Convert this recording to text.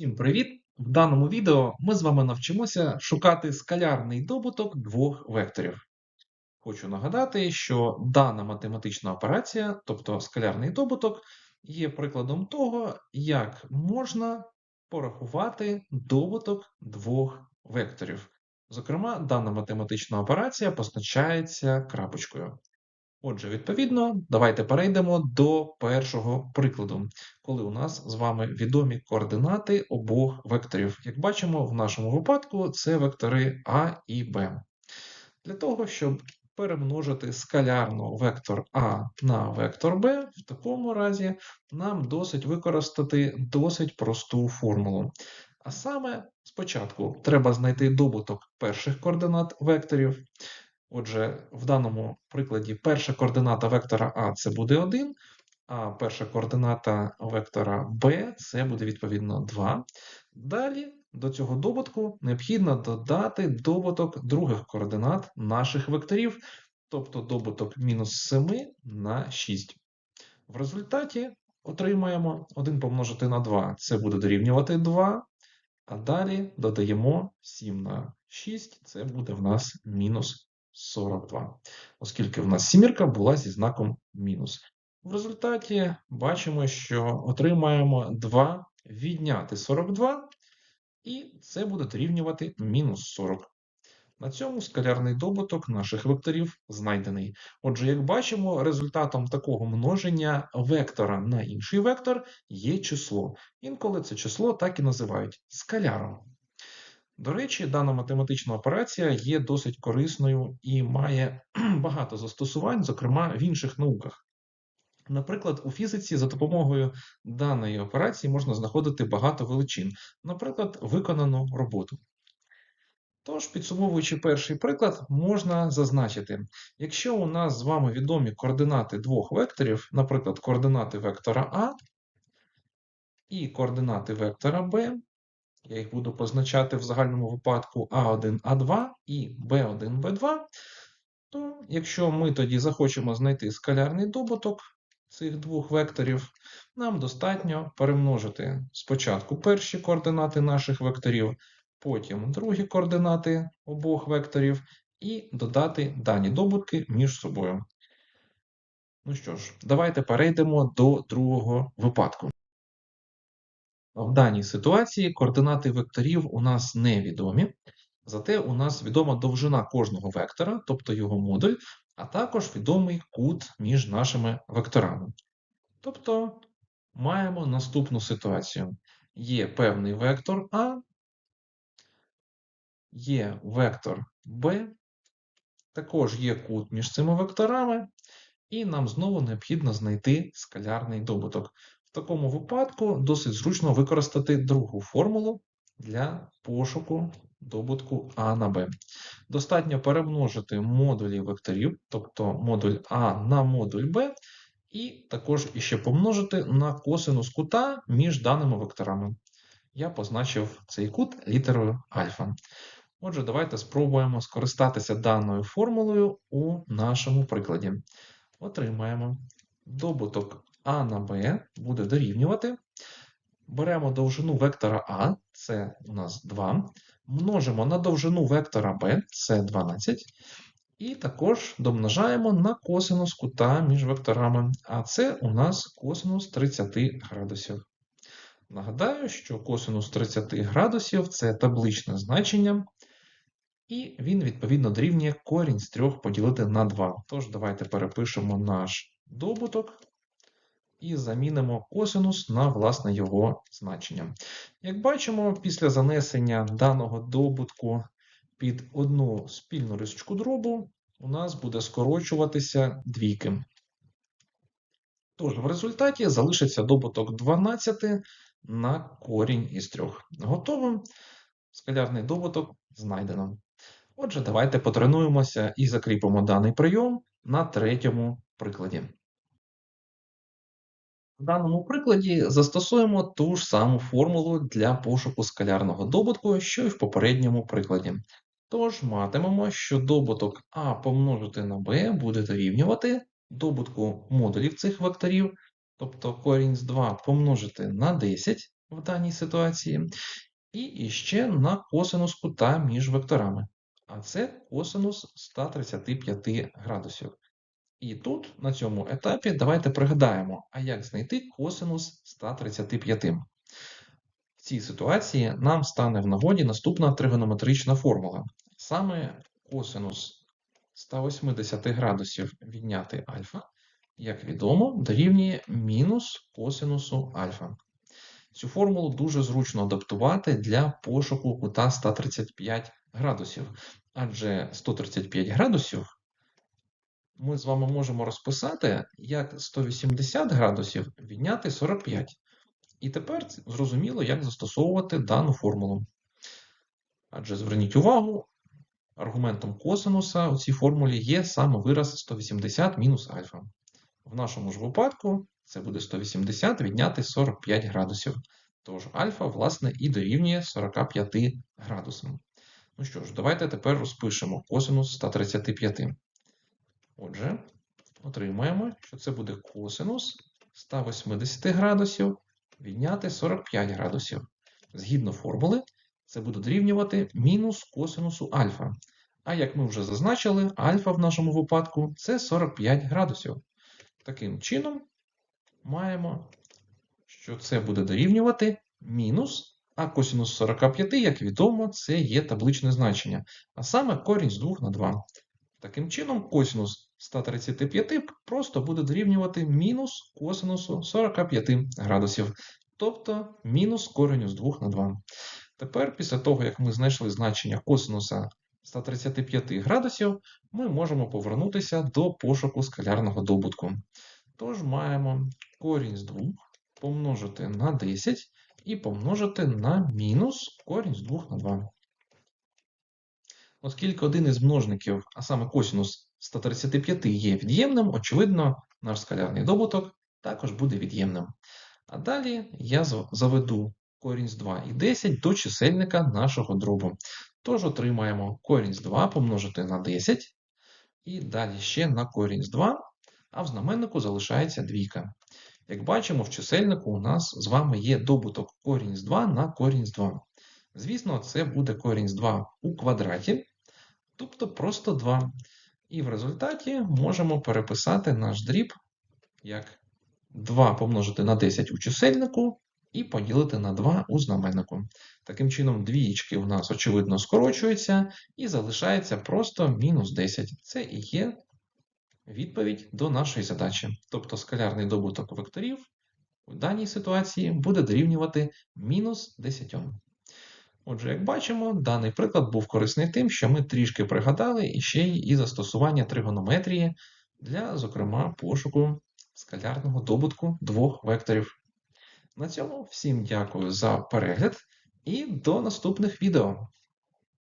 Всім привіт! В даному відео ми з вами навчимося шукати скалярний добуток двох векторів. Хочу нагадати, що дана математична операція, тобто скалярний добуток, є прикладом того, як можна порахувати добуток двох векторів. Зокрема, дана математична операція позначається крапочкою. Отже, відповідно, давайте перейдемо до першого прикладу, коли у нас з вами відомі координати обох векторів. Як бачимо, в нашому випадку це вектори А і Б. Для того, щоб перемножити скалярно вектор А на вектор Б, в такому разі нам досить використати досить просту формулу. А саме спочатку треба знайти добуток перших координат векторів. Отже, в даному прикладі перша координата вектора А це буде 1, а перша координата вектора Б це буде відповідно 2. Далі до цього добутку необхідно додати добуток других координат наших векторів, тобто добуток мінус 7 на 6. В результаті отримаємо 1 помножити на 2, це буде дорівнювати 2. А далі додаємо 7 на 6, це буде в нас мінус 42, оскільки в нас сімірка була зі знаком мінус. В результаті бачимо, що отримаємо 2 відняти 42, і це буде дорівнювати мінус 40. На цьому скалярний добуток наших векторів знайдений. Отже, як бачимо, результатом такого множення вектора на інший вектор є число. Інколи це число так і називають скаляром. До речі, дана математична операція є досить корисною і має багато застосувань, зокрема в інших науках. Наприклад, у фізиці за допомогою даної операції можна знаходити багато величин, наприклад, виконану роботу. Тож, підсумовуючи перший приклад, можна зазначити, якщо у нас з вами відомі координати двох векторів, наприклад, координати вектора А і координати вектора Б, я їх буду позначати в загальному випадку А1, А2 і Б1, Б2, то якщо ми тоді захочемо знайти скалярний добуток цих двох векторів, нам достатньо перемножити спочатку перші координати наших векторів, потім другі координати обох векторів і додати дані добутки між собою. Ну що ж, давайте перейдемо до другого випадку. В даній ситуації координати векторів у нас невідомі, зате у нас відома довжина кожного вектора, тобто його модуль, а також відомий кут між нашими векторами. Тобто маємо наступну ситуацію. Є певний вектор А, є вектор Б, також є кут між цими векторами, і нам знову необхідно знайти скалярний добуток. В такому випадку досить зручно використати другу формулу для пошуку добутку А на Б. Достатньо перемножити модулі векторів, тобто модуль А на модуль Б, і також іще помножити на косинус кута між даними векторами. Я позначив цей кут літерою альфа. Отже, давайте спробуємо скористатися даною формулою у нашому прикладі. Отримаємо добуток а на Б буде дорівнювати. Беремо довжину вектора А, це у нас 2, множимо на довжину вектора Б, це 12, і також домножаємо на косинус кута між векторами, а це у нас косинус 30 градусів. Нагадаю, що косинус 30 градусів це табличне значення, і він, відповідно, дорівнює корінь з 3 поділити на 2. Тож, давайте перепишемо наш добуток і замінимо косинус на власне його значення. Як бачимо, після занесення даного добутку під одну спільну рисочку дробу у нас буде скорочуватися двійки. Тож, в результаті залишиться добуток 12 на корінь із 3. Готово. Скалярний добуток знайдено. Отже, давайте потренуємося і закріпимо даний прийом на третьому прикладі. В даному прикладі застосуємо ту ж саму формулу для пошуку скалярного добутку, що й в попередньому прикладі. Тож матимемо, що добуток А помножити на Б буде дорівнювати добутку модулів цих векторів, тобто корінь з 2 помножити на 10, в даній ситуації, і іще на косинус кута між векторами. А це косинус 135 градусів. І тут, на цьому етапі, давайте пригадаємо, а як знайти косинус 135. В цій ситуації нам стане в нагоді наступна тригонометрична формула. Саме косинус 180 градусів відняти альфа, як відомо, дорівнює мінус косинусу альфа. Цю формулу дуже зручно адаптувати для пошуку кута 135 градусів, адже 135 градусів ми з вами можемо розписати як 180 градусів відняти 45. І тепер зрозуміло, як застосовувати дану формулу. Адже зверніть увагу, аргументом косинуса у цій формулі є саме вираз 180 мінус альфа. В нашому ж випадку це буде 180 відняти 45 градусів. Тож альфа, власне, і дорівнює 45 градусам. Ну що ж, давайте тепер розпишемо косинус 135. Отже, отримаємо, що це буде косинус 180 градусів відняти 45 градусів. Згідно формули, це буде дорівнювати мінус косинусу альфа. А як ми вже зазначили, альфа в нашому випадку це 45 градусів. Таким чином, маємо, що це буде дорівнювати мінус, а косинус 45, як відомо, це є табличне значення, а саме корінь з 2 на 2. Таким чином, косинус 135 просто буде дорівнювати мінус косинусу 45 градусів, тобто мінус кореню з 2 на 2. Тепер, після того, як ми знайшли значення косинуса 135 градусів, ми можемо повернутися до пошуку скалярного добутку. Тож маємо корінь з 2 помножити на 10 і помножити на мінус корінь з 2 на 2. Оскільки один із множників, а саме косинус 135 є від'ємним, очевидно, наш скалярний добуток також буде від'ємним. А далі я заведу корінь з 2 і 10 до чисельника нашого дробу. Тож отримаємо корінь з 2 помножити на 10, і далі ще на корінь з 2, а в знаменнику залишається двійка. Як бачимо, в чисельнику у нас з вами є добуток корінь з 2 на корінь з 2. Звісно, це буде корінь з 2 у квадраті, тобто просто 2. І в результаті можемо переписати наш дріб як 2 помножити на 10 у чисельнику і поділити на 2 у знаменнику. Таким чином, двієчки у нас, очевидно, скорочуються і залишається просто мінус 10. Це і є відповідь до нашої задачі. Тобто скалярний добуток векторів у даній ситуації буде дорівнювати мінус 10. Отже, як бачимо, даний приклад був корисний тим, що ми трішки пригадали і ще й і застосування тригонометрії для, зокрема, пошуку скалярного добутку двох векторів. На цьому всім дякую за перегляд і до наступних відео.